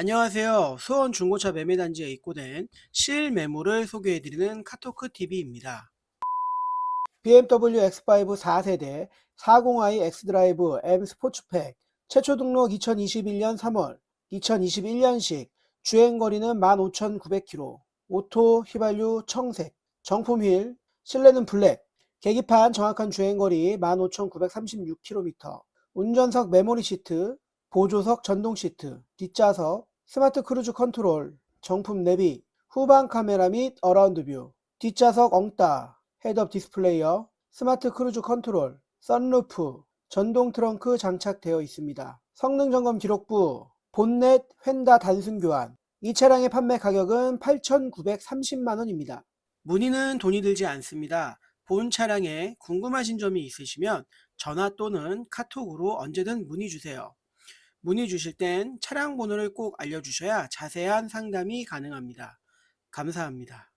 안녕하세요. 수원 중고차 매매단지에 입고된 실매물을 소개해드리는 카토크 TV입니다. BMW X5 4세대 40i X드라이브 M 스포츠팩 최초 등록 2021년 3월 2021년식 주행거리는 15,900km 오토 휘발유 청색 정품 휠 실내는 블랙 계기판 정확한 주행거리 15,936km 운전석 메모리 시트 보조석 전동 시트, 뒷좌석, 스마트 크루즈 컨트롤, 정품 내비, 후방 카메라 및 어라운드 뷰, 뒷좌석 엉따, 헤드업 디스플레이어, 스마트 크루즈 컨트롤, 썬루프, 전동 트렁크 장착되어 있습니다. 성능 점검 기록부, 본넷 휀다 단순 교환. 이 차량의 판매 가격은 8,930만원입니다. 문의는 돈이 들지 않습니다. 본 차량에 궁금하신 점이 있으시면 전화 또는 카톡으로 언제든 문의 주세요. 문의 주실 땐 차량 번호를 꼭 알려주셔야 자세한 상담이 가능합니다. 감사합니다.